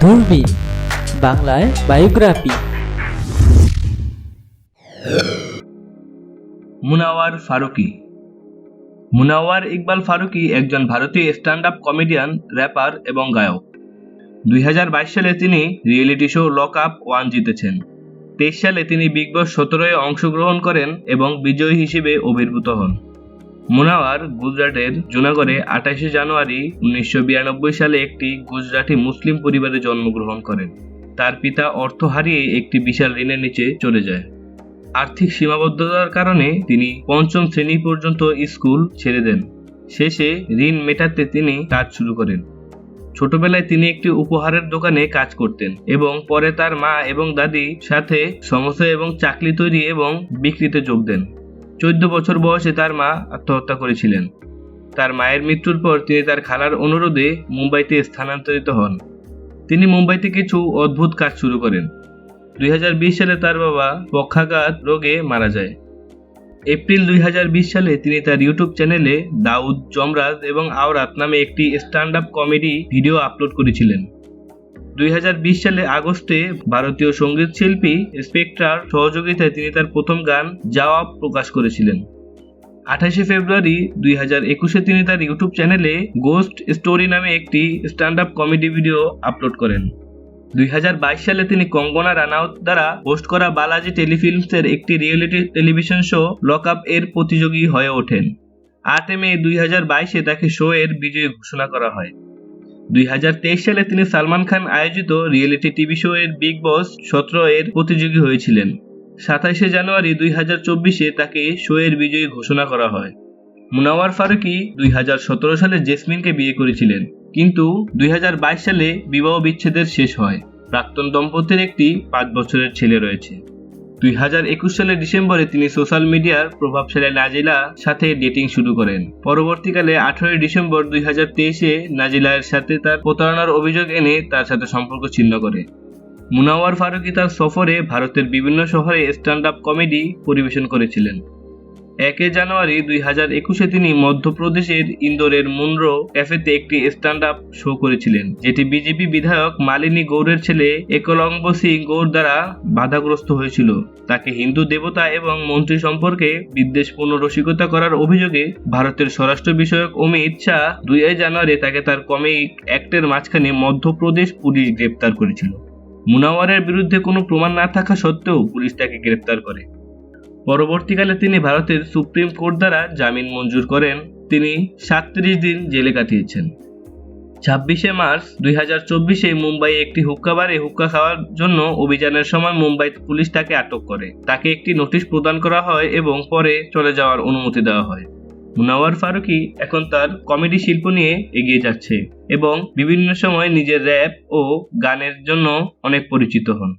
দূরবীন বাংলায় বায়োগ্রাফি। মুনাওয়ার ফারুকি। মুনাওয়ার ইকবাল ফারুকি একজন ভারতীয় স্ট্যান্ড আপ কমেডিয়ান র্যাপার এবং গায়ক। দুই হাজার বাইশ সালে তিনি reality show lock up one জিতেছেন। তেইশ সালে তিনি বিগ বস সতেরোয় অংশগ্রহণ করেন এবং বিজয়ী হিসেবে অভিভূত হন। মুনাওয়ার গুজরাটের জুনাগড়ে আঠাশে জানুয়ারি উনিশশো বিরানব্বই সালে একটি গুজরাটি মুসলিম পরিবারে জন্মগ্রহণ করেন। তার পিতা অর্থ হারিয়ে একটি বিশাল ঋণের নিচে চলে যায়। আর্থিক সীমাবদ্ধতার কারণে তিনি পঞ্চম শ্রেণি পর্যন্ত স্কুল ছেড়ে দেন। শেষে ঋণ মেটাতে তিনি কাজ শুরু করেন। ছোটবেলায় তিনি একটি উপহারের দোকানে কাজ করতেন এবং পরে তার মা এবং দাদি সাথে সমস্যা এবং চাকরি তৈরি এবং বিক্রিতে যোগ দেন। চোদ্দ বছর বয়সে তার মা আত্মহত্যা করেছিলেন। তার মায়ের মৃত্যুর পর তিনি তার খালার অনুরোধে মুম্বাইতে স্থানান্তরিত হন। তিনি মুম্বাইতে কিছু অদ্ভুত কাজ শুরু করেন। দুই হাজার বিশ সালে তার বাবা পক্ষাঘাত রোগে মারা যায়। এপ্রিল দুই হাজার বিশ সালে তিনি তার ইউটিউব চ্যানেলে দাউদ জমরাজ এবং আওরাত নামে একটি stand up comedy video upload করেছিলেন। দুই হাজার বিশ সালে আগস্টে ভারতীয় সংগীত শিল্পী স্পেকট্রার সহযোগিতায় তিনি তার প্রথম গান জবাব প্রকাশ করেছিলেন। আঠাশে ফেব্রুয়ারি দুই হাজার একুশে তিনি তার ইউটিউব চ্যানেলে গোস্ট স্টোরি নামে একটি stand up comedy video upload করেন। দুই হাজার বাইশ সালে তিনি কঙ্গনা রানাউত দ্বারা হোস্ট করা বালাজি টেলিফিল্মসের একটি reality television show lock up এর প্রতিযোগী হয়ে ওঠেন। আটে মে দুই হাজার বাইশে তাকে শো এর বিজয়ী ঘোষণা করা হয়। দুই হাজার তেইশ সালে তিনি সালমান খান আয়োজিত রিয়েলিটি টিভি শো এর বিগ বস সতেরো এর প্রতিযোগী হয়েছিলেন। সাতাইশে জানুয়ারি দুই হাজার চব্বিশে তাকে শো এর বিজয়ী ঘোষণা করা হয়। মুনাওয়ার ফারুকি দুই হাজার সতেরো সালে জেসমিনকে বিয়ে করেছিলেন, কিন্তু দুই হাজার বাইশ সালে বিবাহ বিচ্ছেদের শেষ হয়। প্রাক্তন দম্পতির একটি পাঁচ বছরের ছেলে রয়েছে। দুই হাজার একুশ সালের ডিসেম্বরে তিনি সোশ্যাল মিডিয়ার প্রভাবশালী নাজিলা সাথে ডেটিং শুরু করেন। পরবর্তীকালে আঠারোই ডিসেম্বর দুই হাজার তেইশে নাজিলার সাথে তার প্রতারণার অভিযোগ এনে তার সাথে সম্পর্ক ছিন্ন করে। মুনাওয়ার ফারুকি তার সফরে ভারতের বিভিন্ন শহরে স্ট্যান্ড আপ কমেডি পরিবেশন করেছিলেন। একে জানুয়ারি দুই হাজার একুশে তিনি মধ্যপ্রদেশের ইন্দোরের মুনরো ক্যাফেতে একটি স্ট্যান্ড আপ শো করেছিলেন, যেটি বিজেপি বিধায়ক মালিনী গৌড়ের ছেলে একলঙ্গ সিং গৌড় দ্বারা বাধাগ্রস্ত হয়েছিল। তাকে হিন্দু দেবতা এবং মন্ত্রী সম্পর্কে বিদ্বেষপূর্ণ রসিকতা করার অভিযোগে ভারতের স্বরাষ্ট্র বিষয়ক অমিত শাহ দুই জানুয়ারি তাকে তার কমিক অ্যাক্টের মাঝখানে মধ্যপ্রদেশ পুলিশ গ্রেপ্তার করেছিল। মুনাওয়ারের বিরুদ্ধে কোনো প্রমাণ না থাকা সত্ত্বেও পুলিশ তাকে গ্রেপ্তার করে। পরবর্তীকালে তিনি ভারতের সুপ্রিম কোর্ট দ্বারা জামিন মঞ্জুর করেন। তিনি সাতত্রিশ দিন জেলে কাটিয়েছেন। ছাব্বিশে মার্চ দুই হাজার চব্বিশে মুম্বাই একটি হুক্কা বারে হুক্কা খাওয়ার জন্য অভিযানের সময় মুম্বাই পুলিশ তাকে আটক করে। তাকে একটি নোটিশ প্রদান করা হয় এবং পরে চলে যাওয়ার অনুমতি দেওয়া হয়। মুনাওয়ার ফারুকি এখন তার কমেডি শিল্প নিয়ে এগিয়ে যাচ্ছে এবং বিভিন্ন সময় নিজের র্যাপ ও গানের জন্য অনেক পরিচিত হন।